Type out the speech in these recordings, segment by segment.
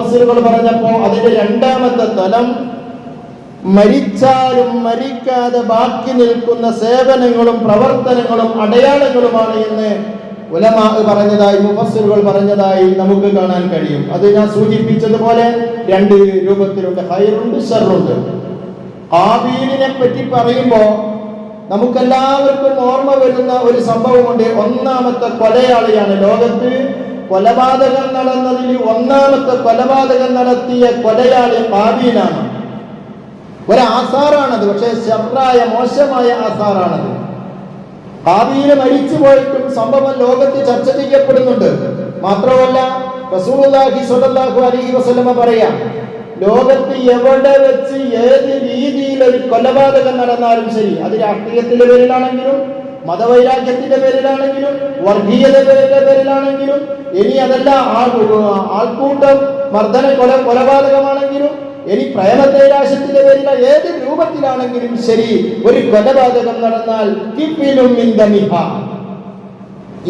മുഫസ്സിറുകൾ പറഞ്ഞപ്പോൾ അതിന്റെ രണ്ടാമത്തെ തലം മരിച്ചാലും മരിക്കാതെ ബാക്കി നിൽക്കുന്ന സേവനങ്ങളും പ്രവർത്തനങ്ങളും അടയാളങ്ങളുമാണ് എന്ന് ഉലമാ പറഞ്ഞതായി മുഫസ്സിറുകൾ പറഞ്ഞതായി നമുക്ക് കാണാൻ കഴിയും. അത് ഞാൻ സൂചിപ്പിച്ചതുപോലെ രണ്ട് രൂപത്തിലുണ്ട് ഹൈറുണ്ട് ഷെറുണ്ട് ആബീലിനെ പറ്റി പറയുമ്പോൾ നമുക്കെല്ലാവർക്കും ഓർമ്മ വരുന്ന ഒരു സംഭവമുണ്ട്. ഒന്നാമത്തെ കൊലയാളിയാണ് ലോകത്ത് കൊലപാതകം നടന്നതിൽ ഒന്നാമത്തെ കൊലപാതകം നടത്തിയ കൊലയാളി കാബീലാണ് ഒരു ആസാറാണത് പക്ഷേ ശബ്രായ മോശമായ ആസാറാണത്. കാബീൽ മരിച്ചു പോയിട്ടും സംഭവം ലോകത്ത് ചർച്ച ചെയ്യപ്പെടുന്നുണ്ട്. മാത്രമല്ല റസൂലുള്ളാഹി സ്വല്ലല്ലാഹു അലൈഹി പറയാം ലോകത്ത് എവിടെ വെച്ച് ഏത് രീതിയിൽ ഒരു കൊലപാതകം നടന്നാലും ശരി അത് രാഷ്ട്രീയത്തിന്റെ പേരിലാണെങ്കിലും മതവൈരാഗ്യത്തിന്റെ പേരിലാണെങ്കിലും വർഗീയതയുടെ പേരിലാണെങ്കിലും ഇനി അതല്ല ആൾ ആൾക്കൂട്ടം മർദ്ദന കൊല കൊലപാതകമാണെങ്കിലും ഇനി പ്രേമത്തേരാശത്തിന്റെ പേരില ഏത് രൂപത്തിലാണെങ്കിലും ശരി ഒരു കൊലപാതകം നടന്നാൽ കിപ്പിലും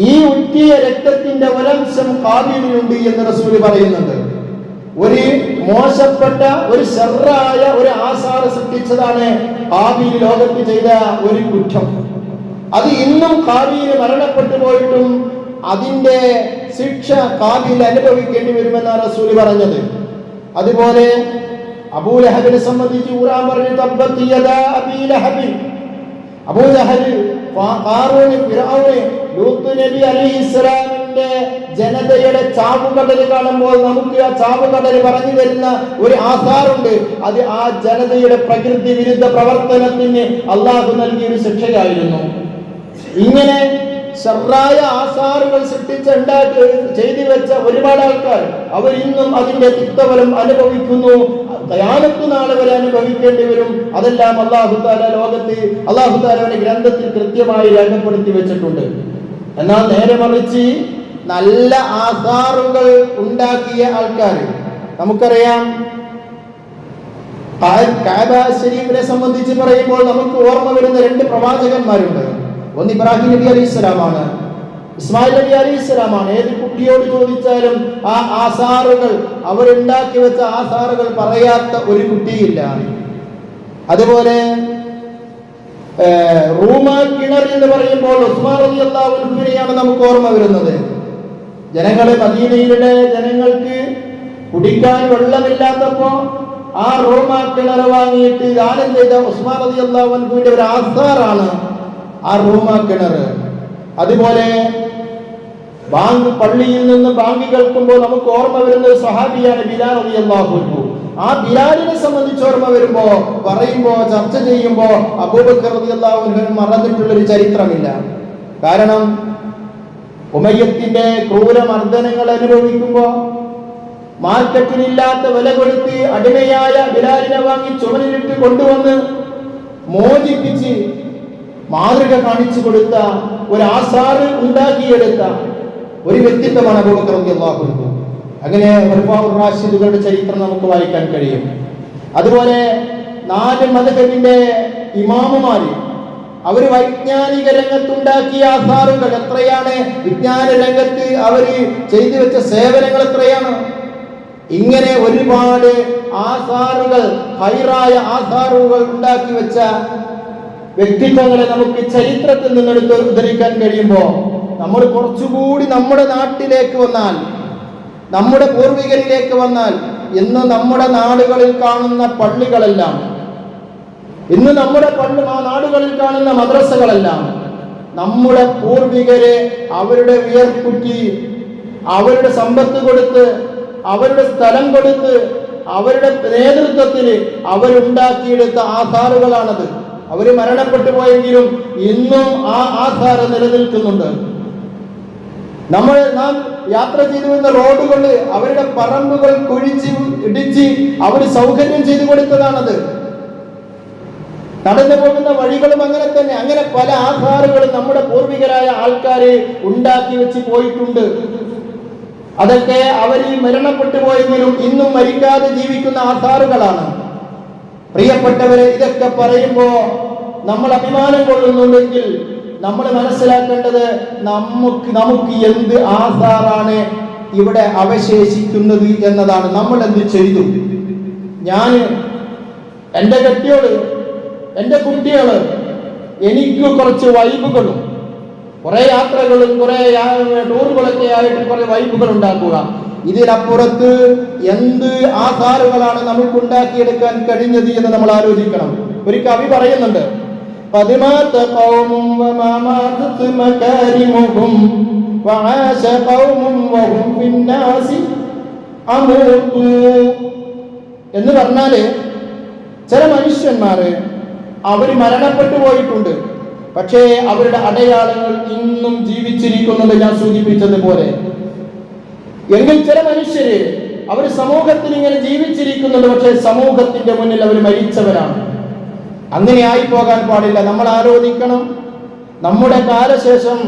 ഈ ഉറ്റിയ രക്തത്തിന്റെ ഒരംശം കാവിലുണ്ട് എന്ന് റസൂൽ പറയുന്നുണ്ട്. ഒരു മോശപ്പെട്ട ഒരു ഷെറായ ഒരു ആസാറ് സൃഷ്ടിച്ചതാണ് കാബീൽ ലോകത്ത് ചെയ്ത ഒരു കുറ്റം. അത് ഇന്നും കാബീൽ മരണപ്പെട്ടു പോയിട്ടും അതിന്റെ ശിക്ഷ കാബീൽ അനുഭവിക്കേണ്ടി വരുമെന്നാണ് സൂര്യ പറഞ്ഞത്. അതുപോലെ അബൂലഹബിനെ സംബന്ധിച്ച് ഖുർആൻ പറഞ്ഞു നബി ജനതയുടെ ചാവുകടൽ കാണുമ്പോൾ നമുക്ക് ആ ചാവുകടൽ പറഞ്ഞു തരുന്ന ഒരു ആധാറുണ്ട്. അത് ആ ജനതയുടെ പ്രകൃതി വിരുദ്ധ പ്രവർത്തനത്തിന് അള്ളാഹു നൽകിയ ഒരു ശിക്ഷയായിരുന്നു. ഇങ്ങനെ ഷർറായ ആസാറുകൾ സൃഷ്ടിച്ച് ഉണ്ടാക്കി ചെയ്തു വെച്ച ഒരുപാട് ആൾക്കാർ അവർ ഇന്നും അതിന്റെ തിക്തഫലം അനുഭവിക്കുന്നു. കയാലത്തു നാളെ വരെ അനുഭവിക്കേണ്ടി വരും. അതെല്ലാം അള്ളാഹു താല ലോകത്ത് അള്ളാഹു താലയുടെ ഗ്രന്ഥത്തിൽ കൃത്യമായി രേഖപ്പെടുത്തി വെച്ചിട്ടുണ്ട്. എന്നാൽ നേരെ മറിച്ച് നല്ല ആസാറുകൾ ഉണ്ടാക്കിയ ആൾക്കാർ നമുക്കറിയാം. കാബ ഷരീഫിനെ സംബന്ധിച്ച് പറയുമ്പോൾ നമുക്ക് ഓർമ്മ വരുന്ന രണ്ട് പ്രവാചകന്മാരുണ്ട്. ഒന്ന് ഇബ്രാഹിം നബി അലൈഹി സ്വലാമാണ്. ഇസ്മായിൽ നബി അലൈഹി സ്വലാമാണ്. ഏത് കുട്ടിയോട് ചോദിച്ചാലും ആ ആസാറുകൾ അവരുണ്ടാക്കി വെച്ച ആസാറുകൾ പറയാത്ത ഒരു കുട്ടിയില്ല. അതുപോലെ റൂമ കിണർ എന്ന് പറയുമ്പോൾ ഉസ്മാൻ അലി അള്ളാഹുനെയാണ് നമുക്ക് ഓർമ്മ വരുന്നത്. ജനങ്ങളെ മദീനയിലെ ജനങ്ങൾക്ക് കുടിക്കാൻ വെള്ളമില്ലാത്തപ്പോ ആ റൂമ കിണർ വാങ്ങിയിട്ട് ദാനം ചെയ്ത ഉസ്മാൻ അലി അള്ളാഹുവിന്റെ ഒരു ആസാറാണ്. ആ റൂമ കിണർ. അതുപോലെ ബാങ്ക് പള്ളിയിൽ നിന്ന് ബാങ്ക് കേൾക്കുമ്പോൾ നമുക്ക് ഓർമ്മ വരുന്ന ഒരു സഹാബിയാണ് ബിലാൽ അലി അള്ളാഹു ആ ബിലാലിനെ സംബന്ധിച്ച് ഓർമ്മ വരുമ്പോ പറയുമ്പോ ചർച്ച ചെയ്യുമ്പോ അബൂബക്കർ അലി അൻഹു മറന്നിട്ടുള്ള ഒരു ചരിത്രമില്ല. കാരണം ഉമയ്യത്തിന്റെ ക്രൂരമർദ്ദനങ്ങൾ അനുഭവിക്കുമ്പോ മാർക്കറ്റിലില്ലാത്ത വില കൊടുത്ത് അടിമയായ ബിലാലിനെ വാങ്ങി ചുമലിലിട്ട് കൊണ്ടുവന്ന് മോചിപ്പിച്ച് മാതൃക കാണിച്ചു കൊടുത്ത ഒരു ആസാറ് ഉണ്ടാക്കിയെടുത്ത ഒരു വ്യക്തിത്വമാണ് അബൂബക്കർ അങ്ങനെ റാഷിദുകളുടെ ചരിത്രം നമുക്ക് വായിക്കാൻ കഴിയും. അതുപോലെ നാല് മതഹബിന്റെ ഇമാമുമാര് അവർ വൈജ്ഞാനിക രംഗത്തുണ്ടാക്കിയ ആധാറുകൾ എത്രയാണ്? വിജ്ഞാന രംഗത്ത് അവർ ചെയ്തു വെച്ച സേവനങ്ങൾ എത്രയാണ്? ഇങ്ങനെ ഒരുപാട് ആധാറുകൾ ഹൈറായ ആധാറുകൾ ഉണ്ടാക്കി വെച്ച വ്യക്തിത്വങ്ങളെ നമുക്ക് ചരിത്രത്തിൽ നിന്നെടുത്ത് ഉദ്ധരിക്കാൻ കഴിയുമ്പോൾ നമ്മൾ കുറച്ചുകൂടി നമ്മുടെ നാട്ടിലേക്ക് വന്നാൽ നമ്മുടെ പൂർവികരിലേക്ക് വന്നാൽ ഇന്ന് നമ്മുടെ നാടുകളിൽ കാണുന്ന പള്ളികളെല്ലാം ഇന്ന് നമ്മുടെ പള്ളി നാടുകളിൽ കാണുന്ന മദ്രസകളെല്ലാം നമ്മുടെ പൂർവികരെ അവരുടെ വിയർക്കുറ്റി അവരുടെ സമ്പത്ത് കൊടുത്ത് അവരുടെ സ്ഥലം കൊടുത്ത് അവരുടെ നേതൃത്വത്തിൽ അവരുണ്ടാക്കിയെടുത്ത ആധാറുകളാണത് അവർ മരണപ്പെട്ടു പോയെങ്കിലും ഇന്നും ആ ആധാരം നിലനിൽക്കുന്നുണ്ട്. നമ്മൾ നാം യാത്ര ചെയ്തു വന്ന റോഡുകൾ അവരുടെ പറമ്പുകൾ കുഴിച്ച് ഇടിച്ച് അവർ സൗകര്യം ചെയ്തു കൊടുത്തതാണത്. നടന്നു പോകുന്ന വഴികളും അങ്ങനെ തന്നെ. അങ്ങനെ പല ആധാറുകളും നമ്മുടെ പൂർവികരായ ആൾക്കാരെ ഉണ്ടാക്കി വെച്ച് പോയിട്ടുണ്ട്. അതൊക്കെ അവർ മരണപ്പെട്ടു പോയെങ്കിലും ഇന്നും മരിക്കാതെ ജീവിക്കുന്ന ആധാറുകളാണ്. പ്രിയപ്പെട്ടവരെ ഇതൊക്കെ പറയുമ്പോ നമ്മൾ അഭിമാനം കൊള്ളുന്നുണ്ടെങ്കിൽ നമ്മൾ മനസ്സിലാക്കേണ്ടത് നമുക്ക് നമുക്ക് എന്ത് ആധാറാണ് ഇവിടെ അവശേഷിക്കുന്നത് എന്നതാണ്. നമ്മൾ എന്ത് ചെയ്തു? ഞാൻ എന്റെ കെട്ടിയോട് എന്റെ കുട്ടികൾ എനിക്ക് കുറച്ച് വൈബുകളും കുറെ യാത്രകളും കുറെ ടൂറുകളൊക്കെ ആയിട്ട് കുറെ വൈബുകൾ ഉണ്ടാക്കുക ഇതിനപ്പുറത്ത് എന്ത് ആധാറുകളാണ് നമുക്ക് ഉണ്ടാക്കിയെടുക്കാൻ കഴിഞ്ഞത് എന്ന് നമ്മൾ ആലോചിക്കണം ഒരു കവി പറയുന്നുണ്ട് പതിമാത്ത قوم وما ماتت مكارمهم وعاش قوم وهم في الناس أموتوا എന്ന് പറഞ്ഞാല് ചില മനുഷ്യന്മാര് അവർ മരണപ്പെട്ടു പോയിട്ടുണ്ട് പക്ഷേ അവരുടെ അടയാളങ്ങൾ ഇന്നും ജീവിച്ചിരിക്കുന്നുണ്ട് ഞാൻ സൂചിപ്പിച്ചതുപോലെ എങ്കിൽ ചില മനുഷ്യര് അവർ സമൂഹത്തിൽ ഇങ്ങനെ ജീവിച്ചിരിക്കുന്നുണ്ട് പക്ഷെ സമൂഹത്തിന്റെ മുന്നിൽ അവർ മരിച്ചവരാണ്. അങ്ങനെ ആയി പോകാൻ പാടില്ല. നമ്മൾ ആലോചിക്കണം. നമ്മുടെ കാലശേഷം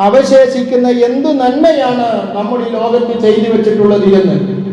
അവശേഷിക്കുന്ന എന്തു നന്മയാണ് നമ്മുടെ ഈ ലോകത്ത് ചെയ്തു വെച്ചിട്ടുള്ളത് എന്ന്.